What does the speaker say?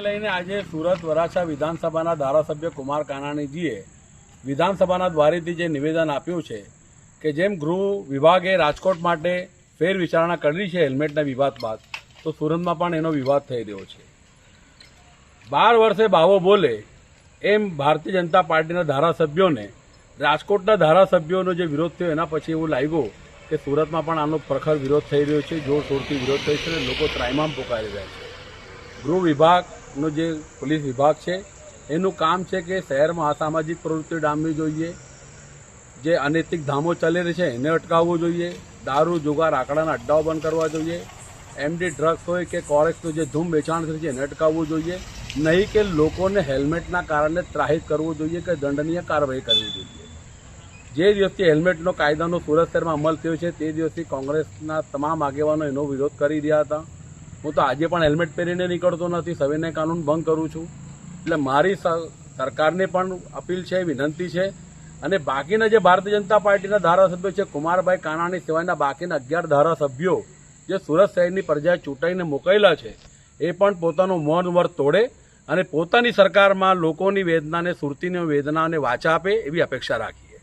લઈને આજે સુરત વરાછા વિધાનસભાના ધારાસભ્ય કુમાર કાનાણીજીએ વિધાનસભાના દ્વારેથી જે નિવેદન આપ્યું છે કે જેમ ગૃહ વિભાગે રાજકોટ માટે ફેર વિચારણા કરી છે હેલ્મેટના વિવાદ બાદ, તો સુરતમાં પણ એનો વિવાદ થઈ રહ્યો છે. બાર વર્ષે બાવો બોલે એમ ભારતીય જનતા પાર્ટીના ધારાસભ્યોને, રાજકોટના ધારાસભ્યોનો જે વિરોધ થયો એના પછી એવું લાગ્યું કે સુરતમાં પણ આનો પ્રખર વિરોધ થઈ રહ્યો છે, જોરશોરથી વિરોધ થઈ છે અને લોકો ત્રાઇમામ પોકારી રહ્યા છે. ગૃહ વિભાગનો જે પોલીસ વિભાગ છે, એનું કામ છે કે શહેરમાં અસામાજિક પ્રવૃત્તિઓ ડામવી જોઈએ, જે અનૈતિક ધામો ચાલી રહી છે, એને અટકાવવું જોઈએ, દારૂ, જુગાર, આંકડાના અડ્ડાઓ બંધ કરવા જોઈએ એમડી ડ્રગ્સ હોય કે કોરેક્સનું જે ધૂમ વેચાણ થયું છે એને અટકાવવું જોઈએ, નહીં કે લોકોને હેલ્મેટના કારણે ત્રાહિત કરવું જોઈએ કે દંડનીય કાર્યવાહી કરવી જોઈએ. જે દિવસથી હેલ્મેટનો કાયદાનો સુરત શહેરમાં અમલ થયો છે, તે દિવસથી કોંગ્રેસના તમામ આગેવાનો એનો વિરોધ કરી રહ્યા હતા. હું તો આજે પણ હેલ્મેટ પહેરીને નીકળતો નથી, સવિનય કાનૂન ભંગ કરું છું. એટલે મારી સરકારને પણ અપીલ છે, વિનંતી છે. અને બાકીના જે ભારતીય જનતા પાર્ટીના ધારાસભ્યો છે, કુમારભાઈ કાનાણી સિવાયના બાકીના અગિયાર ધારાસભ્યો જે સુરત શહેરની પ્રજાએ ચૂંટાઈને મોકલેલા છે, એ પણ પોતાનું મૌન વર તોડે અને પોતાની સરકારમાં લોકોની વેદનાને, સુરતીની વેદનાને વાચા આપે એવી અપેક્ષા રાખી